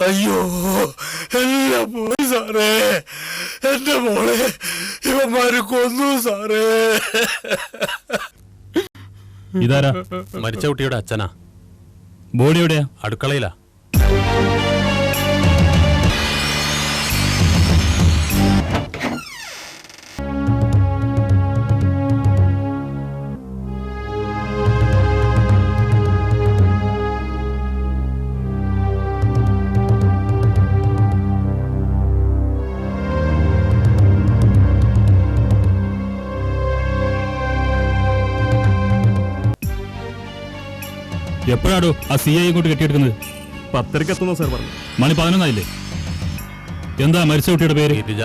അയ്യോ എല്ലാം പോയി സാറേ എന്റെ മോളെ ഇവന്മാര് കൊന്നു സാറേ. ഇതാരാ? മരിച്ച കുട്ടിയുടെ അച്ഛനാ. ബോഡി എവിടെയാ? അടുക്കളയിലാ. എപ്പോഴാടോ ആ സി ഐ ഇങ്ങോട്ട് കെട്ടിയെടുക്കുന്നത്? എത്തുന്ന സാർ പറഞ്ഞു മണി പതിനൊന്നായില്ലേ? എന്താ മരിച്ച കുട്ടിയുടെ പേര്? ഗിരിജ.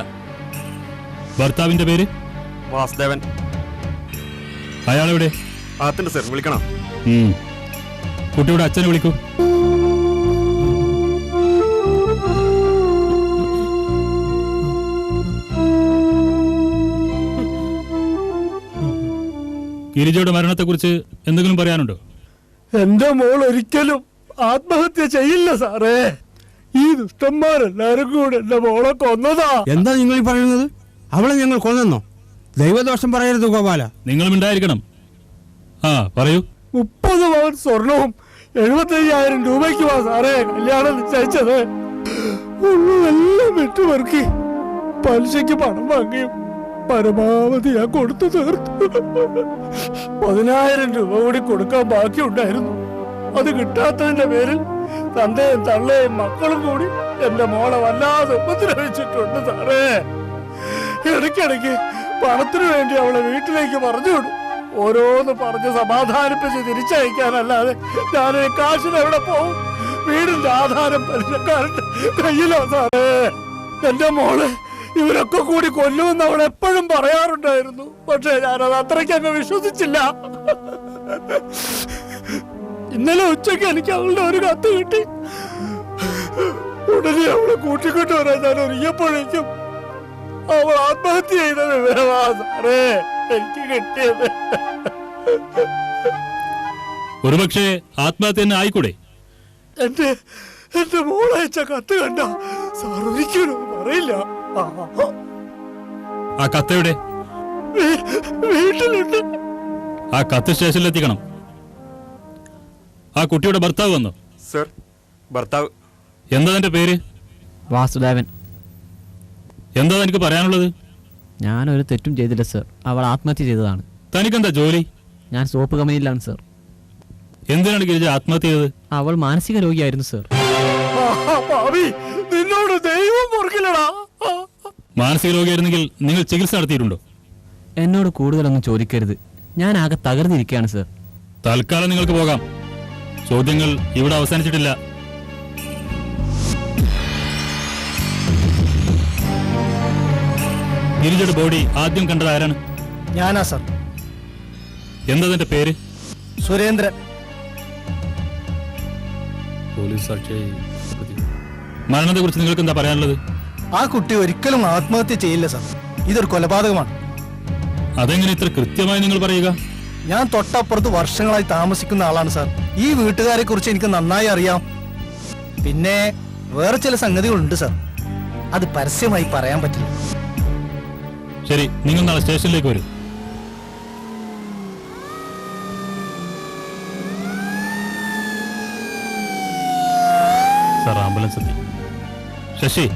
ഭർത്താവിന്റെ പേര്? വാസുദേവൻ. അയാളെവിടെ? ആത്തിന്റെ സാർ വിളിക്കണം. കുട്ടിയുടെ അച്ഛനെ വിളിക്കൂ. ഗിരിജയുടെ മരണത്തെക്കുറിച്ച് എന്തെങ്കിലും പറയാനുണ്ടോ? എന്റെ മോൾ ഒരിക്കലും ആത്മഹത്യ ചെയ്യില്ല സാറേ. ഈ ദുഷ്ടന്മാരെല്ലാരും കൂടെ എന്റെ മോളെ കൊന്നതാ. എന്താ നിങ്ങൾ ഈ പറയുന്നത്? അവളെ ഞങ്ങൾ കൊന്നെന്നോ? ദൈവദോഷം പറയരുത് ഗോപാല. നിങ്ങളും ഉണ്ടായിരിക്കണം ആ പറയൂ. മുപ്പത് പവൻ സ്വർണവും എഴുപത്തയ്യായിരം രൂപയ്ക്കുമാ സാറേ കല്യാണം നിശ്ചയിച്ചത്. ഉള്ളതെല്ലാം വിട്ടുപെറുക്കി പലിശയ്ക്ക് പണം വാങ്ങിയും പരമാവധി ഞാൻ കൊടുത്തു തീർത്തു. പതിനായിരം രൂപ കൂടി കൊടുക്കാൻ ബാക്കിയുണ്ടായിരുന്നു. അത് കിട്ടാത്തതിന്റെ പേരിൽ തന്തയും തള്ളയും മക്കളും കൂടി എന്റെ മോളെ വല്ലാതെ ഉപദ്രവിച്ചിട്ടുണ്ട് സാറേ. ഇടയ്ക്കിടയ്ക്ക് പണത്തിനു വേണ്ടി അവളെ വീട്ടിലേക്ക് പറഞ്ഞു വിടും ഓരോന്ന് പറഞ്ഞ് സമാധാനിപ്പിച്ച് തിരിച്ചയക്കാനല്ലാതെ ഞാൻ കാശിന് എവിടെ പോവും? വീടിന്റെ ആധാരം പലിശക്കാരന്റെ കയ്യിലോ സാറേ. എന്റെ മോൾ ഇവരൊക്കെ കൂടി കൊല്ലുമെന്ന് അവൾ എപ്പോഴും പറയാറുണ്ടായിരുന്നു. പക്ഷെ ഞാനത് അത്രയ്ക്ക് അങ്ങ് വിശ്വസിച്ചില്ല. ഇന്നലെ ഉച്ചയ്ക്ക് എനിക്ക് അവളുടെ ഒരു കത്ത് കിട്ടി. ഉടനെ അവളെ കൂട്ടിക്കൊണ്ട് വരാൻ ഞാൻ ഒരുങ്ങിയപ്പോഴേക്കും അവൾ ആത്മഹത്യ ചെയ്ത വിവരമാ സാറേ എനിക്ക് കിട്ടിയത്. ഒരുപക്ഷെ ആത്മഹത്യ തന്നെ ആയിക്കൂടെ? എന്റെ എന്റെ മോളയച്ച കത്ത് കണ്ട സാർ ഒരിക്കലും പറയില്ല. ആ, കത്ത് കത്തയുടെ വീട്ടിലുണ്ട് ആ കത്ത് സ്റ്റേഷനിലെത്തിക്കണം. ആ കുട്ടിയുടെ ഭർത്താവ് വന്നു? സർ ഭർത്താവ്. എന്താ തന്റെ പേര്? വാസുദേവൻ. എന്താ തനിക്ക് പറയാനുള്ളത്? ഞാൻ ഒരു തെറ്റും ചെയ്തില്ല സർ. അവൾ ആത്മഹത്യ ചെയ്തതാണ്. തനിക്കെന്താ ജോലി? ഞാൻ സോപ്പ് കമ്പനിയിലാണ് സർ. എന്തിനാണ് ഗിരിജ ആത്മഹത്യ ചെയ്തത്? അവൾ മാനസിക രോഗിയായിരുന്നു സർ. നിന്നോട് ദൈവം പൊറുക്കില്ലടാ ആ, മാനസിക രോഗിയായിരുന്നെങ്കിൽ നിങ്ങൾ ചികിത്സ നടത്തിയിട്ടുണ്ടോ? എന്നോട് കൂടുതലൊന്നും ചോദിക്കരുത്. ഞാൻ ആകെ തകർന്നിരിക്കുകയാണ് സർ. തൽക്കാലം നിങ്ങൾക്ക് പോകാം. ചോദ്യങ്ങൾ ഇവിടെ അവസാനിച്ചിട്ടില്ല. ഗിരിജയുടെ ബോഡി ആദ്യം കണ്ടത് ആരാണ്? ഞാനാ സർ. എന്താ അതിന്റെ പേര്? സുരേന്ദ്രൻ. പോലീസ് സാക്ഷിയായി മരണത്തെ കുറിച്ച് നിങ്ങൾക്ക് എന്താ പറയാനുള്ളത്? ആ കുട്ടി ഒരിക്കലും ആത്മഹത്യ ചെയ്യില്ല സർ. ഇതൊരു കൊലപാതകമാണ്. അതെങ്ങനെ ഇത്ര കൃത്യമായി നിങ്ങൾ പറയുക? ഞാൻ തൊട്ടപ്പുറത്ത് വർഷങ്ങളായി താമസിക്കുന്ന ആളാണ് സാർ. ഈ വീട്ടുകാരെ കുറിച്ച് എനിക്ക് നന്നായി അറിയാം. പിന്നെ വേറെ ചില സംഗതികളുണ്ട് സാർ. അത് പരസ്യമായി പറയാൻ പറ്റില്ല. ശരി നിങ്ങൾ നാളെ സ്റ്റേഷനിലേക്ക് വരും. സാർ ആംബുലൻസ് എത്തി. ശശി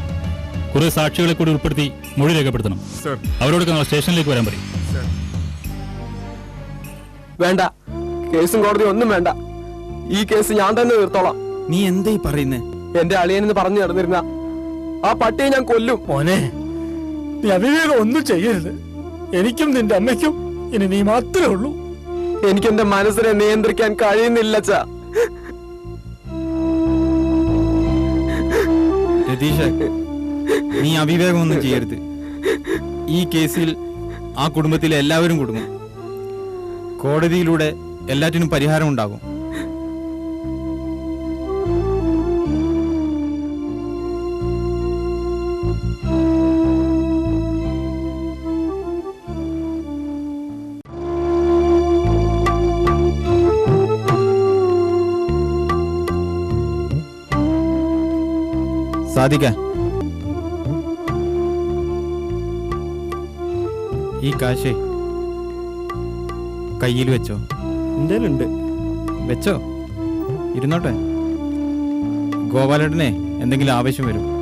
കുറെ സാക്ഷികളെ കൂടി ഉൾപ്പെടുത്തി മൊഴി രേഖപ്പെടുത്തണം. അവരോട് അവരോടൊക്കെ നാളെ സ്റ്റേഷനിലേക്ക് വരാൻ പറയും. വേണ്ട. കേസും കോടതി ഒന്നും വേണ്ട. ഈ കേസ് ഞാൻ തന്നെ തീർത്തോളാം. നീ എന്തായി പറയുന്നേ? എന്റെ അളിയനെന്ന് പറഞ്ഞു നടന്നിരുന്ന ആ പട്ടിയെ ഞാൻ കൊല്ലും. മോനെ നീ അവിവേകം ഒന്നും ചെയ്യരുത്. എനിക്കും നിന്റെ അമ്മയ്ക്കും ഇനി നീ മാത്രമേ ഉള്ളൂ. എനിക്ക് എന്റെ മനസ്സിനെ നിയന്ത്രിക്കാൻ കഴിയുന്നില്ല ചാ രതീഷ നീ അവിവേകമൊന്നും ചെയ്യരുത്. ഈ കേസിൽ ആ കുടുംബത്തിലെ എല്ലാവരും കുടുങ്ങും. കോടതിയിലൂടെ എല്ലാറ്റിനും പരിഹാരം ഉണ്ടാകും. സാധിക്ക ഈ കാശേ കയ്യിൽ വെച്ചോ? എന്തേലും ഉണ്ട് വെച്ചോ? ഇരുന്നോട്ടെ. ഗോപാലേട്ടനെ എന്തെങ്കിലും ആവശ്യം വരും.